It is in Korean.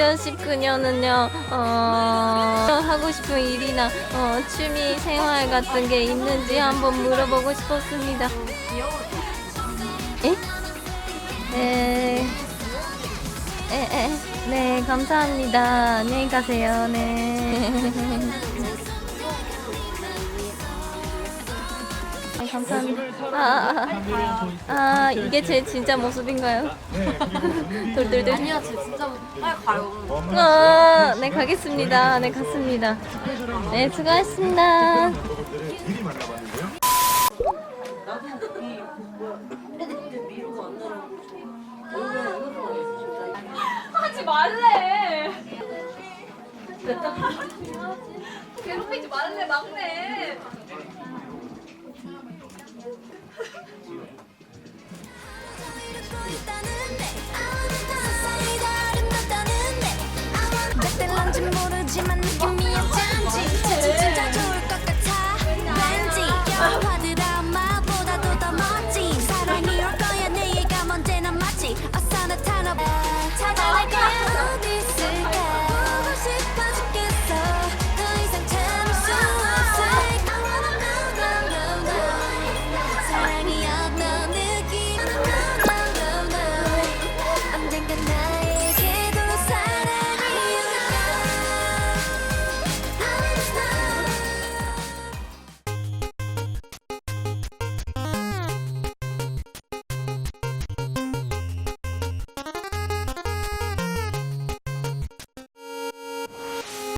2019년은요, 어, 하고 싶은 일이나, 어, 취미 생활 같은 게 있는지 한번 물어보고 싶었습니다. 에? 에, 에, 에, 네, 감사합니다. 안녕히 가세요. 네. 감사합니다. 아, 아, 아, 이게 제 진짜 모습인가요? 네, 돌돌돌. 아니요, 제 진짜 빨리 가요. 아, 네, 가겠습니다. 네, 갔습니다. 네, 수고하셨습니다. 하지 말래. 괴롭히지 말래, 막내. Yeah.